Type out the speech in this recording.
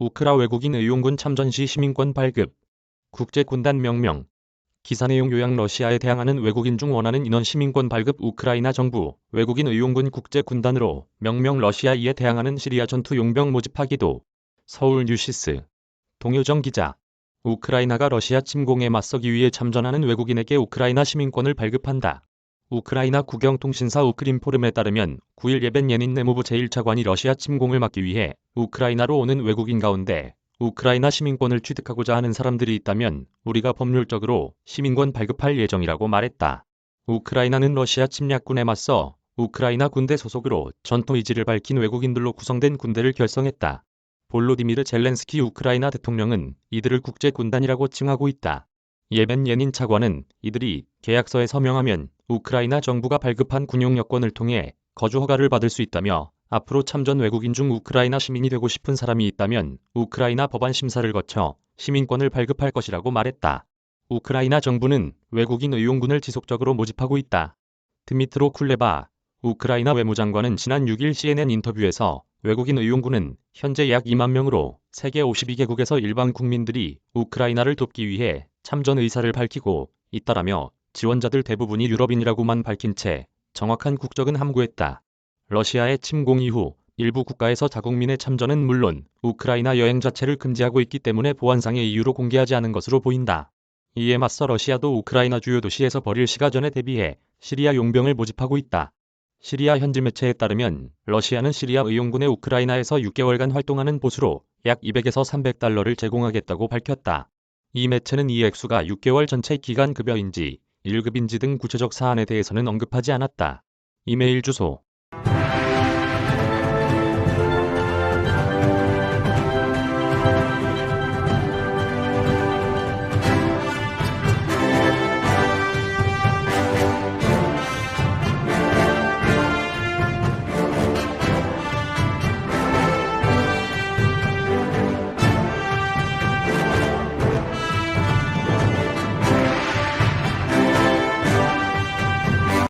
우크라 외국인 의용군 참전 시 시민권 발급. 국제군단 명명. 기사 내용 요약 러시아에 대항하는 외국인 중 원하는 인원 시민권 발급 우크라이나 정부 외국인 의용군 국제군단으로 명명 러시아에 대항하는 시리아 전투 용병 모집하기도. 서울 뉴시스. 동효정 기자. 우크라이나가 러시아 침공에 맞서기 위해 참전하는 외국인에게 우크라이나 시민권을 발급한다. 우크라이나 국영통신사 우크림포름에 따르면 9일 예벤 예닌 내무부 제1차관이 러시아 침공을 막기 위해 우크라이나로 오는 외국인 가운데 우크라이나 시민권을 취득하고자 하는 사람들이 있다면 우리가 법률적으로 시민권 발급할 예정이라고 말했다. 우크라이나는 러시아 침략군에 맞서 우크라이나 군대 소속으로 전투 의지를 밝힌 외국인들로 구성된 군대를 결성했다. 볼로디미르 젤렌스키 우크라이나 대통령은 이들을 국제군단이라고 칭하고 있다. 예벤 예닌 차관은 이들이 계약서에 서명하면 우크라이나 정부가 발급한 군용 여권을 통해 거주 허가를 받을 수 있다며 앞으로 참전 외국인 중 우크라이나 시민이 되고 싶은 사람이 있다면 우크라이나 법안 심사를 거쳐 시민권을 발급할 것이라고 말했다. 우크라이나 정부는 외국인 의용군을 지속적으로 모집하고 있다. 드미트로 쿨레바 우크라이나 외무장관은 지난 6일 CNN 인터뷰에서 외국인 의용군은 현재 약 2만 명으로 세계 52개국에서 일반 국민들이 우크라이나를 돕기 위해 참전 의사를 밝히고 있다라며 지원자들 대부분이 유럽인이라고만 밝힌 채 정확한 국적은 함구했다. 러시아의 침공 이후 일부 국가에서 자국민의 참전은 물론 우크라이나 여행 자체를 금지하고 있기 때문에 보안상의 이유로 공개하지 않은 것으로 보인다. 이에 맞서 러시아도 우크라이나 주요 도시에서 벌일 시가전에 대비해 시리아 용병을 모집하고 있다. 시리아 현지 매체에 따르면 러시아는 시리아 의용군의 우크라이나에서 6개월간 활동하는 보수로 약 200에서 300달러를 제공하겠다고 밝혔다. 이 매체는 이 액수가 6개월 전체 기간 급여인지 1급인지 등 구체적 사안에 대해서는 언급하지 않았다. 이메일 주소